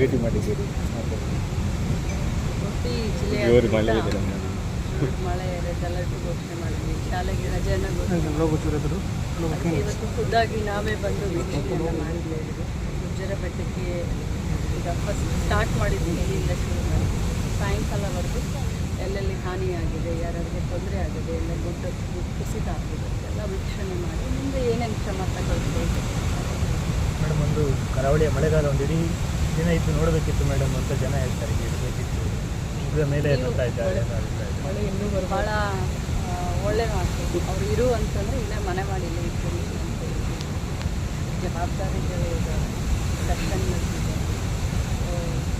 ಭೇಟಿ ಮಾಡಿದ್ದೀರಿ. ಉಡುಪಿ ಜೋರು ಮಳೆ ಇದೆ ನಮ್ಮಲ್ಲಿ. ಮಳೆ ರೆಡ್ ಅಲರ್ಟ್ ಘೋಷಣೆ ಮಾಡಿದ್ವಿ. ಶಾಲೆಗೆ ರಜೆಯನ್ನು ಘೋಷಣೆ. ಅದಕ್ಕೆ ಇವತ್ತು ಖುದ್ದಾಗಿ ನಾವೇ ಬಂದು ವೀಕ್ಷಣೆಯನ್ನು ಮಾಡಿದ್ದೇವೆ ಗುಜ್ಜರ ಬೆಟ್ಟಕ್ಕೆ ಈಗ ಫಸ್ಟ್ ಸ್ಟಾರ್ಟ್ ಮಾಡಿದ್ದೀವಿ ಇಲ್ಲಿಂದ ಶುರು ಮಾಡಿ. ಸಾಯಂಕಾಲವರೆಗೂ ಎಲ್ಲೆಲ್ಲಿ ಹಾನಿಯಾಗಿದೆ ಯಾರ್ಯಾರಿಗೆ ತೊಂದರೆ ಆಗಿದೆ ಎಲ್ಲ ಗುಡ್ಡ ಗುಡ್ ಕುಸಿತ ಆಗಿದೆ ಎಲ್ಲ ವೀಕ್ಷಣೆ ಮಾಡಿ ಮುಂದೆ ಏನೇನು ಕ್ರಮ ತಗೊಳ್ಬೇಕು ಮೇಡಮ್ ಒಂದು ಕರಾವಳಿಯ ಮಳೆಗಾಲ ಒಂದು ಇಡೀ ದಿನ ಇದ್ದು ನೋಡಬೇಕಿತ್ತು ಮೇಡಮ್ ಅಂತ ಜನ ಹೇಳ್ತಾರೆ ಇರಬೇಕಿತ್ತು ಈಗ ಮೇಲೆ ನೋಡ್ತಾ ಇದ್ದಾರೆ. ಮಳೆ ಇನ್ನೂ ಭಾಳ ಒಳ್ಳೆ ಮಾತು. ಅವ್ರು ಇರು ಅಂತಂದರೆ ಇಲ್ಲೇ ಮನೆ ಮಾಡಿ ಇಲ್ಲೇ ಹೇಳಿ. ಜವಾಬ್ದಾರಿಗಳು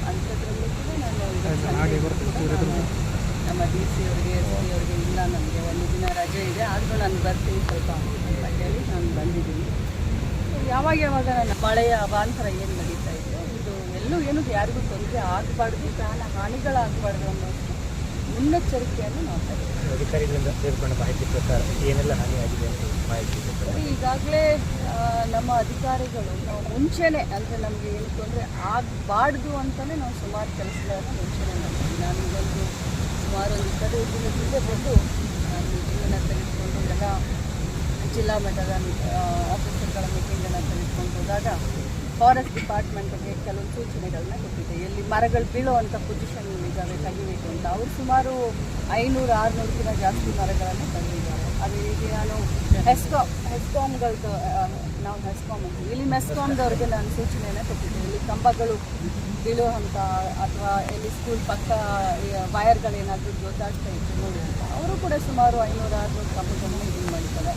ಅಂಥದ್ರಲ್ಲೂ ಕೂಡ ನಾನು ನಮ್ಮ ಡಿ ಸಿ ಅವ್ರಿಗೆ ಎಸ್ ಪಿ ಅವರಿಗೆ ಇಲ್ಲ ನನಗೆ ಒಂದು ದಿನ ರಜೆ ಇದೆ. ಆದರೂ ನಾನು ಬರ್ತೀನಿ ಸ್ವಲ್ಪ ಅಂತ ಹೇಳಿ ನಾನು ಬಂದಿದ್ದೀನಿ. ಯಾವಾಗ ಯಾವಾಗ ನನ್ನ ಮಳೆಯ ಅಭಾಂತರ ಏನು ಇದೆ ಇದು ಎಲ್ಲೂ ಏನು ಯಾರಿಗೂ ತೊಂದರೆ ಆಗಬಾರ್ದು ಪ್ರಾಣ ಹಾನಿಗಳಾಗಬಾರ್ದು ಅನ್ನೋಷ್ಟು ಮುನ್ನೆಚ್ಚರಿಕೆಯನ್ನು ತಗೊಳ್ತೀವಿ ಅಧಿಕಾರಿಗಳಿಂದ ಸೇರ್ಕೊಂಡ ಮಾಹಿತಿ ಪ್ರಕಾರ ಏನೆಲ್ಲ ಹಾನಿಯಾಗಿದೆ ಅಂತ ಮಾಹಿತಿ. ಈಗಾಗಲೇ ನಮ್ಮ ಅಧಿಕಾರಿಗಳು ನಾವು ಮುಂಚೆನೆ ಅಂದರೆ ನಮಗೆ ಏನು ತೊಂದರೆ ಆಗಬಾರ್ದು ಅಂತಲೇ ನಾವು ಸುಮಾರು ಕೆಲಸಗಳನ್ನು ಮುಂಚೆನೆ ಮಾಡ್ತೀವಿ ನಾನು ಇದೊಂದು ಸುಮಾರು ಒಂದು ಇಪ್ಪತ್ತೈದು ದಿನದ ಹಿಂದೆ ಬಂದು ನಾನು ಮೀಟಿಂಗನ್ನು ತೆಗೆದುಕೊಂಡು ಎಲ್ಲ ಜಿಲ್ಲಾ ಮಟ್ಟದ ಆಫೀಸರ್ಗಳ ಮೀಟಿಂಗನ್ನು ತೆಗೆದುಕೊಂಡು ಹೋದಾಗ ಫಾರೆಸ್ಟ್ ಡಿಪಾರ್ಟ್ಮೆಂಟ್ಗೆ ಕೆಲವು ಸೂಚನೆಗಳನ್ನ ಕೊಟ್ಟಿದೆ. ಎಲ್ಲಿ ಮರಗಳು ಬೀಳುವಂಥ ಪೊಸಿಷನ್ ಇದ್ದಾವೆ, ತೆಗಿಬೇಕು ಅಂತ. ಅವರು ಸುಮಾರು ಐನೂರು, ಆರುನೂರಕ್ಕಿಂತ ಜಾಸ್ತಿ ಮರಗಳನ್ನು ತಂದಿದ್ದಾರೆ. ಅದೇ ರೀತಿ ನಾನು ಹೆಸ್ಕಾಮ್ ಹೆಸ್ಕಾಮ್ಗಳದ್ದು ನಾವು ಹೆಸ್ಕಾಮ್ ಅಂತೀವಿ. ಇಲ್ಲಿ ಮೆಸ್ಕಾಮ್ದವ್ರಿಗೆ ನಾನು ಸೂಚನೆಯನ್ನು ಕೊಟ್ಟಿದ್ದೆ. ಇಲ್ಲಿ ಕಂಬಗಳು ಬೀಳುವಂಥ ಅಥವಾ ಎಲ್ಲಿ ಸ್ಕೂಲ್ ಪಕ್ಕ ವಯರ್ಗಳೇನಾದರೂ ಗೊತ್ತಾಗ್ತಾ ಇತ್ತು ನೋಡಿ ಅಂತ ಅವರು ಕೂಡ ಸುಮಾರು ಐನೂರು, ಆರುನೂರು ಕಂಬಗಳನ್ನು ಇದು ಮಾಡಿದ್ದಾರೆ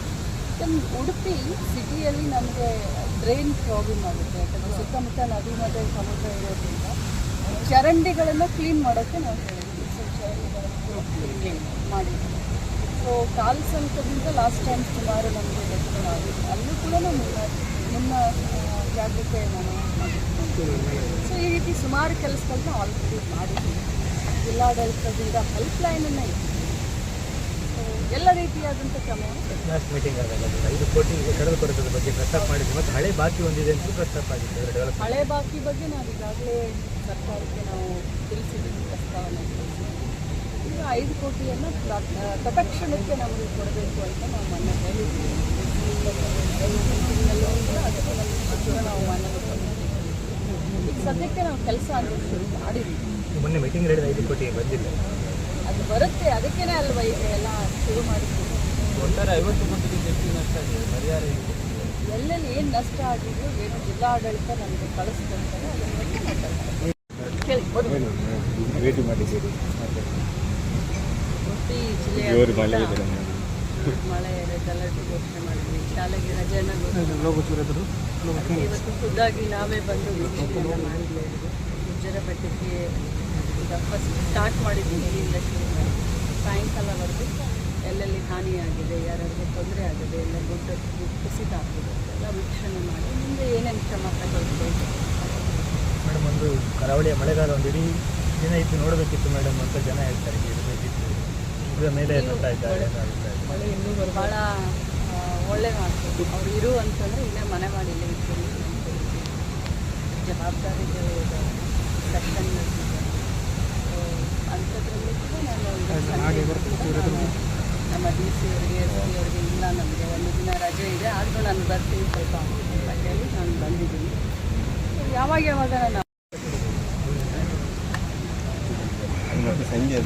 ಯಾಕಂದ್ರೆ ಉಡುಪಿ ಸಿಟಿಯಲ್ಲಿ ನಮಗೆ ಡ್ರೈನ್ ಪ್ರಾಬ್ಲಮ್ ಆಗುತ್ತೆ. ಯಾಕಂದರೆ ಸುತ್ತಮುತ್ತ ನದಿ ಮತ್ತು ಸಮುದ್ರ ಇರೋದ್ರಿಂದ ಚರಂಡಿಗಳನ್ನು ಕ್ಲೀನ್ ಮಾಡೋಕ್ಕೆ ನಾವು ಹೇಳಿದ್ವಿ. ಸೊ ಚರಂಡಿಗಳನ್ನು ಮಾಡಿದ್ವಿ ಸೊ ಕಾಲು ಸಂಕದಿಂದ ಲಾಸ್ಟ್ ಟೈಮ್ ಸುಮಾರು ನಮಗೆ ಲೆಕ್ಕ ಆಗಿದೆ ಅಲ್ಲೂ ಕೂಡ ನಾವು ನಿಮ್ಮ ಜಾಗೃತೆ ನಾನು ಸೊ ಈ ರೀತಿ ಸುಮಾರು ಕೆಲಸಗಳನ್ನ ಆಲ್ರೆಡಿ ಮಾಡಿದ್ದೀವಿ ಜಿಲ್ಲಾಡಳಿತದಿಂದ ಹೆಲ್ಪ್ ಲೈನನ್ನು ಸೊ ಎಲ್ಲ ರೀತಿಯಾದಂಥ ಕ್ರಮವನ್ನು ಲಾಸ್ಟ್ ಮೀಟಿಂಗ್ ಆದಾಗ ಐದು ಕೋಟಿ ಕೊರತದ ಬಗ್ಗೆ ಪ್ರಸ್ತಾಪ ಮಾಡಿದ್ವಿ ಮತ್ತು ಹಳೆ ಬಾಕಿ ಒಂದಿದೆ ಅಂತ ಪ್ರಸ್ತಾಪ ಆಗಿತ್ತು ಅದರ ಡೆವಲಪ್ ಹಳೆ ಬಾಕಿ ಬಗ್ಗೆ ನಾವು ಈಗಾಗಲೇ ಸರ್ಕಾರಕ್ಕೆ ನಾವು ತಿಳಿಸಿದ್ದೀವಿ ಪ್ರಸ್ತಾವನೆ ಈಗ ಐದು ಕೋಟಿಯನ್ನು ತತ್ಕ್ಷಣಕ್ಕೆ ನಮಗೆ ಕೊಡಬೇಕು ಅಂತ ನಾವು ಮೊನ್ನೆ ಕೂಡ ಅದಕ್ಕೆ ನಾವು ಕೊಟ್ಟಿದ್ದೀವಿ. ಈಗ ಸದ್ಯಕ್ಕೆ ನಾವು ಕೆಲಸ ಆಗಿ ಶುರು ಮಾಡಿದ್ದೀವಿ ಮೊನ್ನೆ ಮೀಟಿಂಗ್ ಹೇಳಿದ ಐದು ಕೋಟಿ ಬಂದಿಲ್ಲ. ಅದು ಬರುತ್ತೆ ಅದಕ್ಕೇನೆ ಅಲ್ವಾ ಈಗ ಎಲ್ಲ ಶುರು ಮಾಡಿದ್ದೀವಿ ಒಟ್ಟಾರೆ ಐವತ್ತು ಹೆಚ್ಚು ನಷ್ಟ ಆಗಿದೆ ಪರಿಹಾರ ಎಲ್ಲೆಲ್ಲಿ ಏನು ನಷ್ಟ ಆಗಿದೆಯೋ ಏನು ಜಿಲ್ಲಾಡಳಿತ ನಮಗೆ ಕಳಿಸ್ಕೊಡ್ತಾರೆ ಅದರ ಬಗ್ಗೆ ಮಾತಾಡ್ತಾರೆ. ಕೇಳಿ ಭೇಟಿ ಮಾಡಿದ್ದೀರಿ? ಉಡುಪಿ ಜೋರು ಮಳೆ ಇದೆ ಮಳೆ ರೆಡ್ ಅಲರ್ಟ್ ಘೋಷಣೆ ಮಾಡಿದ್ವಿ. ಶಾಲೆಗೆ ರಜೆಯನ್ನು ಘೋಷಣೆ ಅದಕ್ಕೆ ಇವತ್ತು ಖುದ್ದಾಗಿ ನಾವೇ ಬಂದು ವೀಕ್ಷಣೆಯನ್ನು ಮಾಡಿದ್ದೇವೆ ಗುಜ್ಜರ ಬೆಟ್ಟಕ್ಕೆ ಈಗ ಫಸ್ಟ್ ಸ್ಟಾರ್ಟ್ ಮಾಡಿದ್ದೀನಿ ಇಲ್ಲಿಂದ ಸಾಯಂಕಾಲವರೆಗೂ ಎಲ್ಲೆಲ್ಲಿ ಹಾನಿಯಾಗಿದೆ ಯಾರ್ಯಾರಿಗೆ ತೊಂದರೆ ಆಗಿದೆ ಎಲ್ಲ ಗುಡ್ಡ ಗುಡ್ ಕುಸಿತ ಆಗಿದೆ ಎಲ್ಲ ವೀಕ್ಷಣೆ ಮಾಡಿ ಮುಂದೆ ಏನೇನು ಕ್ರಮ ತಗೊಳ್ಬೇಕು? ಮೇಡಮ್ ಒಂದು ಕರಾವಳಿಯ ಮಳೆಗಾಲ ಒಂದು ಇಡೀ ದಿನ ಇತ್ತು ನೋಡಬೇಕಿತ್ತು ಮೇಡಮ್ ಅಂತ ಜನ ಹೇಳ್ತಾರೆ ಇರಬೇಕಿತ್ತು ಈಗ ಮೇಲೆ ಇದ್ದಾರೆ ಮಳೆ ಇನ್ನೂ ಭಾಳ ಒಳ್ಳೆ ಮಾಡ್ತೀವಿ ಅವ್ರು ಇರು ಅಂತಂದರೆ ಇಲ್ಲೇ ಮನೆ ಮಾಡಿಲ್ಲ. ಜವಾಬ್ದಾರಿಗಳು ಇದ್ದಾವೆ ಕರ್ತವ್ಯಗಳಿದೆ ಸೊ ಅಂಥದ್ರಲ್ಲೂ ಕೂಡ ನಾನು ಇವತ್ತು ಸಂಜೆ ಕೂಡ ನಾನು ನಮ್ಮ ಡಿ ಸಿ ಅವರಿಗೆ ಎಸ್ ಪಿ ಅವರಿಗೆ ಇಲ್ಲ ನಮಗೆ. ಒಂದು ದಿನ ರಜೆ ಇದೆ ಆದರೂ ನಾನು ಬರ್ತೀನಿ ಸ್ವಲ್ಪ ಅಂತ ಹೇಳಿ ನಾನು ಬಂದಿದ್ದೀನಿ. ಯಾವಾಗ ಯಾವಾಗ ನಾನು ಸಂಜೆ